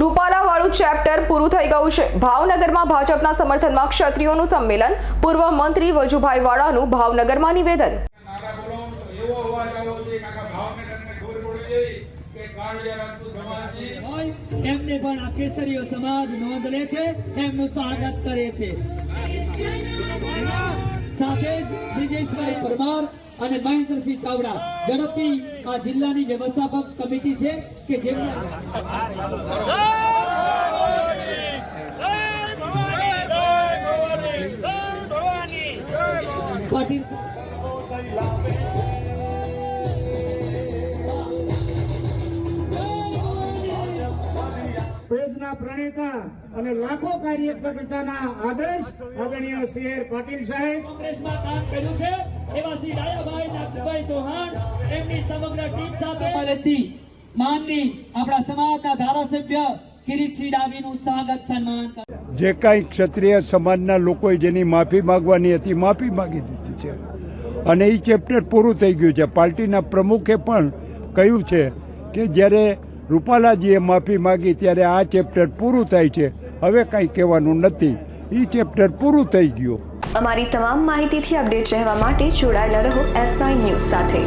રૂપાલા વાળું ચેપ્ટર પૂરું થઈ ગયું છે. ભાવનગરમાં ભાજપના સમર્થનમાં ક્ષત્રિયોનું સંમેલન. પૂર્વ મંત્રી વજુભાઈ વાળાનું ભાવનગરમાં નિવેદન. એમને પણ આ કેસરીઓ સમાજ નોંધ લે છે, એમનું સ્વાગત કરે છે. સાથે જ બ્રિજેશભાઈ પરમાર અને મહેન્દ્રસિંહ ચાવડા ઝડપથી આ જિલ્લાની વ્યવસ્થાપક કમિટી છે કે જેમને પાટીલ દેશના પ્રણેતા અને લાખો કાર્યકર્તાના આદર્શ આદરણીય સી આર પાટીલ સાહેબ. કોંગ્રેસમાં કામ કર્યું છે. એવા શ્રી ડાયાભાઈ નાગજીભાઈ ચૌહાણ એમની સમગ્ર ટીમ સાથે માનની આપણા સમાજના ધારાસભ્ય કિરીટસિંહ ડાબીનું સ્વાગત સન્માન જે કાંઈ ક્ષત્રિય સમાજના લોકોએ જેની માફી માગવાની હતી માફી માગી દીધી છે. અને એ ચેપ્ટર પૂરું થઈ ગયું છે. પાર્ટીના પ્રમુખે પણ કહ્યું છે કે જ્યારે રૂપાલાજીએ માફી માંગી ત્યારે આ ચેપ્ટર પૂરું થાય છે. હવે કાંઈ કહેવાનું નથી. એ ચેપ્ટર પૂરું થઈ ગયું. અમારી તમામ માહિતીથી અપડેટ રહેવા માટે જોડાયેલા રહો એસ નાઇન ન્યૂઝ સાથે.